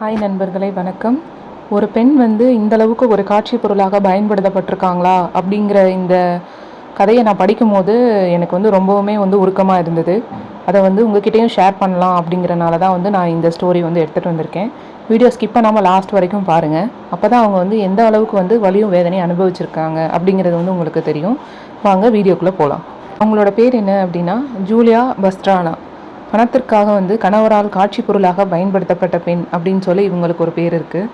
Hi நண்பர்களே வணக்கம். ஒரு பெண் வந்து இந்த அளவுக்கு ஒரு காட்சி பொருளாக பயன்படுத்தப்பட்டிருக்காங்களா அப்படிங்கிற இந்த கதையை நான் படிக்கும்போது எனக்கு வந்து ரொம்பவுமே வந்து உருக்கமாக இருந்தது. அதை வந்து உங்ககிட்டயும் ஷேர் பண்ணலாம் அப்படிங்கிறனால தான் வந்து நான் இந்த ஸ்டோரி வந்து எடுத்துகிட்டு வந்திருக்கேன். வீடியோ ஸ்கிப் பண்ணாமல் லாஸ்ட் வரைக்கும் பாருங்கள் அப்போ தான் அவங்க வந்து எந்த அளவுக்கு வந்து வலியும் வேதனையும் அனுபவிச்சிருக்காங்க அப்படிங்கிறது வந்து உங்களுக்கு தெரியும். வாங்க வீடியோக்குள்ளே போகலாம் அவங்களோட பேர் என்ன அப்படின்னா ஜூலியா பஸ்ட்ரானா. பணத்திற்காக வந்து கணவரால் காட்சி பொருளாக பயன்படுத்தப்பட்ட பெண் அப்படின்னு சொல்லி இவங்களுக்கு ஒரு பேர் இருக்குது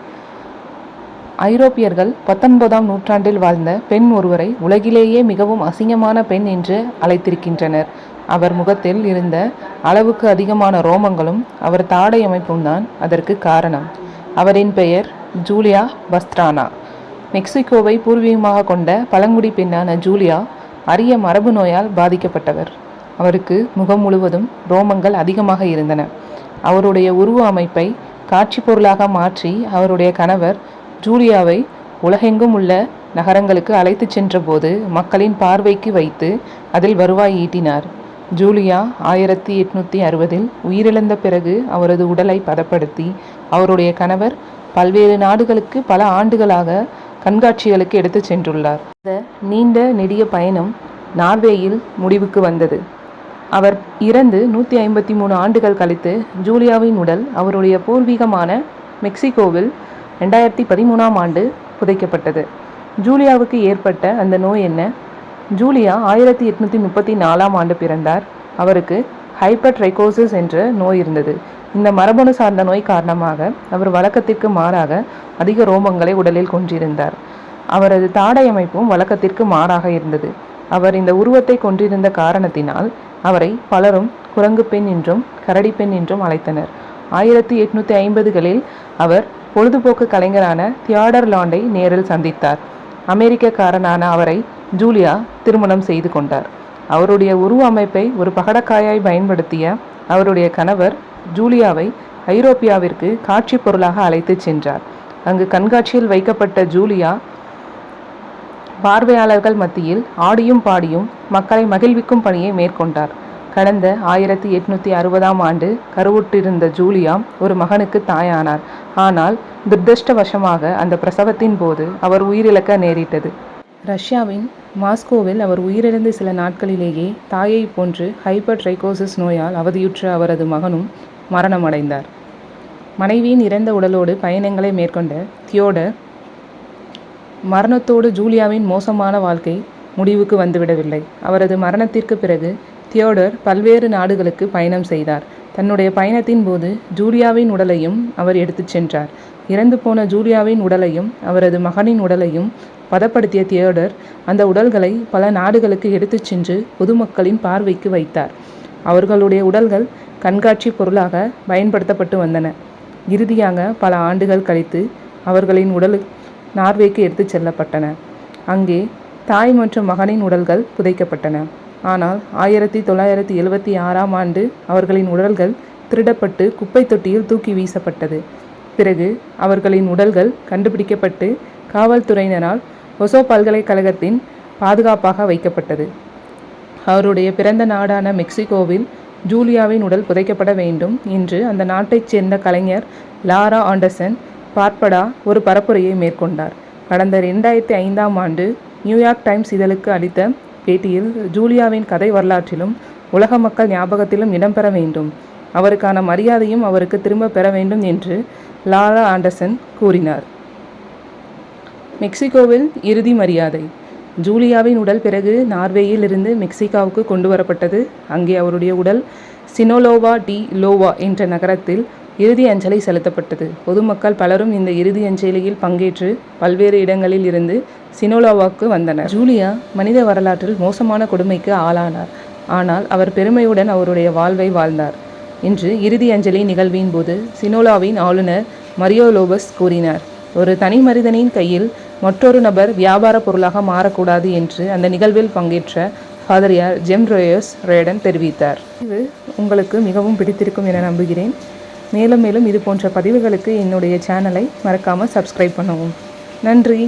ஐரோப்பியர்கள் பத்தொன்பதாம் நூற்றாண்டில் வாழ்ந்த பெண் ஒருவரை உலகிலேயே மிகவும் அசிங்கமான பெண் என்று அழைத்திருக்கின்றனர். அவர் முகத்தில் இருந்த அளவுக்கு அதிகமான ரோமங்களும் அவர் தாடை அமைப்பும் தான் அதற்கு காரணம். அவரின் பெயர் ஜூலியா பஸ்ட்ரானா மெக்சிகோவை பூர்வீகமாக கொண்ட பழங்குடி பெண்ணான ஜூலியா அரிய மரபு நோயால் பாதிக்கப்பட்டவர். அவருக்கு முகம் முழுவதும் ரோமங்கள் அதிகமாக இருந்தன. அவருடைய உருவ அமைப்பை காட்சி பொருளாக மாற்றி அவருடைய கணவர் ஜூலியாவை உலகெங்கும் உள்ள நகரங்களுக்கு அழைத்துச் சென்றபோது மக்களின் பார்வைக்கு வைத்து அதில் வருவாய் ஈட்டினார். ஜூலியா ஆயிரத்தி எட்நூற்றி அறுபதில் உயிரிழந்த பிறகு அவரது உடலை பதப்படுத்தி அவருடைய கணவர் பல்வேறு நாடுகளுக்கு பல ஆண்டுகளாக கண்காட்சிகளுக்கு எடுத்துச் சென்றுள்ளார். இந்த நீண்ட நெடிய பயணம் நார்வேயில் முடிவுக்கு வந்தது. அவர் இறந்து நூற்றி ஐம்பத்தி மூணு ஆண்டுகள் கழித்து ஜூலியாவின் உடல் அவருடைய பூர்வீகமான மெக்சிகோவில் ரெண்டாயிரத்தி பதிமூணாம் ஆண்டு புதைக்கப்பட்டது. ஜூலியாவுக்கு ஏற்பட்ட அந்த நோய் என்ன? ஜூலியா ஆயிரத்தி எட்நூற்றி முப்பத்தி நாலாம் ஆண்டு பிறந்தார். அவருக்கு ஹைப்பர் ட்ரைகோசிஸ் என்ற நோய் இருந்தது. இந்த மரபணு சார்ந்த நோய் காரணமாக அவர் வழக்கத்திற்கு மாறாக அதிக ரோமங்களை உடலில் கொன்றிருந்தார். அவரது தாடை அமைப்பும் வழக்கத்திற்கு மாறாக இருந்தது. அவர் இந்த உருவத்தை கொண்டிருந்த காரணத்தினால் அவரை பலரும் குரங்கு பெண் என்றும் கரடி பெண் என்றும் அழைத்தனர். ஆயிரத்தி எட்நூத்தி ஐம்பதுகளில் அவர் பொழுதுபோக்கு கலைஞரான தியாடர் லாண்டை நேரில் சந்தித்தார். அமெரிக்கக்காரனான அவரை ஜூலியா திருமணம் செய்து கொண்டார். அவருடைய உருவ அமைப்பை ஒரு பகடக்காயாய் பயன்படுத்திய அவருடைய கணவர் ஜூலியாவை ஐரோப்பியாவிற்கு காட்சி பொருளாக அழைத்துச் சென்றார். அங்கு கண்காட்சியில் வைக்கப்பட்ட ஜூலியா பார்வையாளர்கள் மத்தியில் ஆடியும் பாடியும் மக்களை மகிழ்விக்கும் பணியை மேற்கொண்டார். கடந்த ஆயிரத்தி எட்நூத்தி அறுபதாம் ஆண்டு கருவுற்றிருந்த ஜூலியா ஒரு மகனுக்கு தாயானார். ஆனால் துர்தஷ்டவசமாக அந்த பிரசவத்தின் போது அவர் உயிரிழக்க நேரிட்டது. ரஷ்யாவின் மாஸ்கோவில் அவர் உயிரிழந்த சில நாட்களிலேயே தாயை போன்று ஹைப்பர் ட்ரைகோசிஸ் நோயால் அவதியுற்ற அவரது மகனும் மரணமடைந்தார். மனைவியின் இறந்த உடலோடு பயணங்களை மேற்கொண்ட தியோடர் மரணத்தோடு ஜூலியாவின் மோசமான வாழ்க்கை முடிவுக்கு வந்துவிடவில்லை. அவரது மரணத்திற்கு பிறகு தியோடர் பல்வேறு நாடுகளுக்கு பயணம் செய்தார். தன்னுடைய பயணத்தின் போது ஜூலியாவின் உடலையும் அவர் எடுத்துச் சென்றார். இறந்து போன ஜூலியாவின் உடலையும் அவரது மகனின் உடலையும் பதப்படுத்திய தியோடர் அந்த உடல்களை பல நாடுகளுக்கு எடுத்துச் சென்று பொதுமக்களின் பார்வைக்கு வைத்தார். அவர்களுடைய உடல்கள் கண்காட்சி பொருளாக பயன்படுத்தப்பட்டு வந்தன. இறுதியாக பல ஆண்டுகள் கழித்து அவர்களின் உடல் நார்வேக்கு எடுத்துச் செல்லப்பட்டன. அங்கே தாய் மற்றும் மகனின் உடல்கள் புதைக்கப்பட்டன. ஆனால் ஆயிரத்தி தொள்ளாயிரத்தி எழுவத்தி ஆறாம் ஆண்டு அவர்களின் உடல்கள் திருடப்பட்டு குப்பை தொட்டியில் தூக்கி வீசப்பட்டது. பிறகு அவர்களின் உடல்கள் கண்டுபிடிக்கப்பட்டு காவல்துறையினரால் ஒசோ பல்கலைக்கழகத்தின் பாதுகாப்பாக வைக்கப்பட்டது. அவருடைய பிறந்த நாடான மெக்சிகோவில் ஜூலியாவின் உடல் புதைக்கப்பட வேண்டும் என்று அந்த நாட்டைச் சேர்ந்த கலைஞர் லாரா ஆண்டர்சன் பார்ப்படா ஒரு பரப்புரையை மேற்கொண்டார். கடந்த ரெண்டாயிரத்தி ஐந்தாம் ஆண்டு நியூயார்க் டைம்ஸ் இதழுக்கு அளித்த பேட்டியில் ஜூலியாவின் கதை வரலாற்றிலும் உலக மக்கள் ஞாபகத்திலும் இடம்பெற வேண்டும். அவருக்கான மரியாதையும் அவருக்கு திரும்ப பெற வேண்டும் என்று லாரா ஆண்டர்சன் கூறினார். மெக்சிகோவில் இறுதி மரியாதை. ஜூலியாவின் உடல் பிறகு நார்வேயில் இருந்து மெக்சிகாவுக்கு கொண்டு வரப்பட்டது. அங்கே அவருடைய உடல் சினோலோவா டி லோவா என்ற நகரத்தில் இறுதி அஞ்சலி செலுத்தப்பட்டது. பொதுமக்கள் பலரும் இந்த இறுதி அஞ்சலியில் பங்கேற்று பல்வேறு இடங்களில் இருந்து சினோலாவாக்கு வந்தனர். ஜூலியா மனித வரலாற்றில் மோசமான கொடுமைக்கு ஆளானார். ஆனால் அவர் பெருமையுடன் அவருடைய வாழ்வை வாழ்ந்தார். இன்று இறுதி அஞ்சலி நிகழ்வின் போது சினோலாவின் ஆளுநர் மரியோ லோபஸ் கூறினார் ஒரு தனி மனிதனின் கையில் மற்றொரு நபர் வியாபார பொருளாக மாறக்கூடாது என்று அந்த நிகழ்வில் பங்கேற்ற ஃபாதரியார் ஜெம் ரோயஸ் ரேடன் தெரிவித்தார். இது உங்களுக்கு மிகவும் பிடித்திருக்கும் என நம்புகிறேன். மேலும் மேலும் இது போன்ற பதிவுகளுக்கு என்னுடைய சேனலை மறக்காமல் சப்ஸ்கிரைப் பண்ணவும். நன்றி.